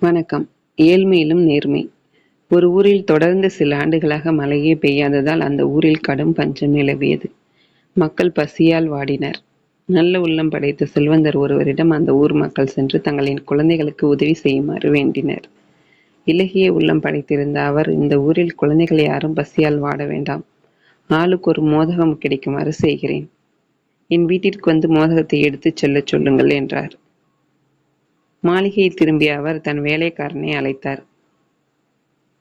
வணக்கம். ஏழ்மையிலும் நேர்மை. ஒரு ஊரில் தொடர்ந்து சில ஆண்டுகளாக மழையே பெய்யாததால் அந்த ஊரில் கடும் பஞ்சம் நிலவியது. மக்கள் பசியால் வாடினர். நல்ல உள்ளம் படைத்த செல்வந்தர் ஒருவரிடம் அந்த ஊர் மக்கள் சென்று தங்களின் குழந்தைகளுக்கு உதவி செய்யுமாறு வேண்டினர். இலகிய உள்ளம் படைத்திருந்த அவர் இந்த ஊரில் குழந்தைகள் யாரும் பசியால் வாட வேண்டாம். ஆளுக்கு ஒரு மோதகம் கிடைக்குமாறு செய்கிறேன். என் வீட்டிற்கு வந்து மோதகத்தை எடுத்துச் செல்லச் சொல்லுங்கள் என்றார். மாளிகை திரும்பிய அவர் தன் வேலைக்காரனை அழைத்தார்.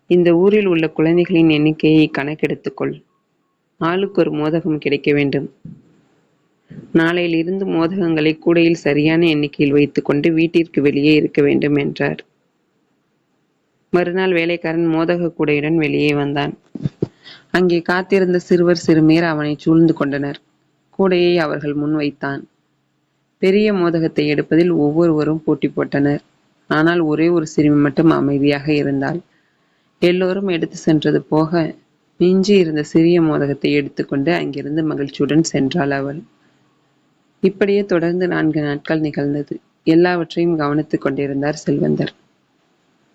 இந்த ஊரில் உள்ள குழந்தைகளின் எண்ணிக்கையை கணக்கெடுத்துக்கொள். ஆளுக்கு ஒரு மோதகம் கிடைக்க வேண்டும். நாளையிலிருந்து மோதகங்களை கூடையில் சரியான எண்ணிக்கையில் வைத்துக்கொண்டு வீட்டிற்கு வெளியே இருக்க வேண்டும் என்றார். மறுநாள் வேலைக்காரன் மோதக கூடையுடன் வெளியே வந்தான். அங்கே காத்திருந்த சிறுவர் சிறுமியர் அவனை சூழ்ந்து கொண்டனர். கூடையை அவர்கள் முன் வைத்தான் பெரிய மோதகத்தை எடுப்பதில் ஒவ்வொருவரும் போட்டி போட்டனர். ஆனால் ஒரே ஒரு சிறுமி மட்டும் அமைதியாக இருந்தாள். எல்லோரும் எடுத்து சென்றது போக மிஞ்சி இருந்த சிறிய மோதகத்தை எடுத்துக்கொண்டு அங்கிருந்து மகிழ்ச்சியுடன் சென்றாள் அவள். இப்படியே தொடர்ந்து நான்கு நாட்கள் நிகழ்ந்தது. எல்லாவற்றையும் கவனித்துக் கொண்டிருந்தார் செல்வந்தர்.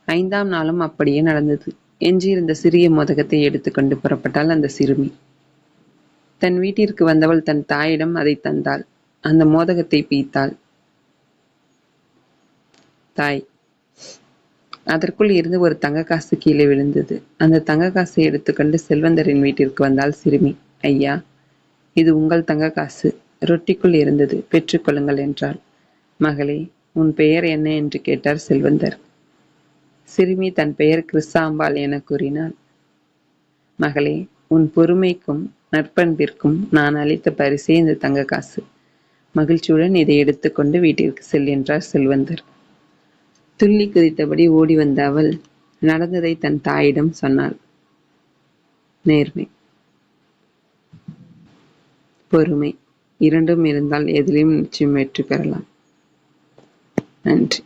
ஐந்தாம் நாளும் அப்படியே நடந்தது. எஞ்சியிருந்த சிறிய மோதகத்தை எடுத்துக்கொண்டு புறப்பட்டாள் அந்த சிறுமி. தன் வீட்டிற்கு வந்தவள் தன் தாயிடம் அதை தந்தாள். அந்த மோதகத்தை பீத்தாள் தாய் அதற்குள் இருந்து ஒரு தங்க காசு கீழே விழுந்தது. அந்த தங்க காசை எடுத்துக்கொண்டு செல்வந்தரின் வீட்டிற்கு வந்தால் சிறுமி. ஐயா இது உங்கள் தங்க காசு. ரொட்டிக்குள் இருந்தது. பெற்றுக்கொள்ளுங்கள் என்றாள். மகளே உன் பெயர் என்ன? என்று கேட்டார் செல்வந்தர். சிறுமி தன் பெயர் கிறிஸ்தாம்பாள் என கூறினாள். மகளே உன் பொறுமைக்கும் நற்பண்பிற்கும் நான் அளித்த பரிசே இந்த தங்க காசு. மகிழ்ச்சியுடன் இதை எடுத்துக்கொண்டு வீட்டிற்கு செல் என்றார் செல்வந்தர். துள்ளி குதித்தபடி ஓடி வந்த அவள் நடந்ததை தன் தாயிடம் சொன்னாள். நேர்மை. பொறுமை. இரண்டும் இருந்தால் எதிலையும் நிச்சயம் வெற்றி பெறலாம். நன்றி.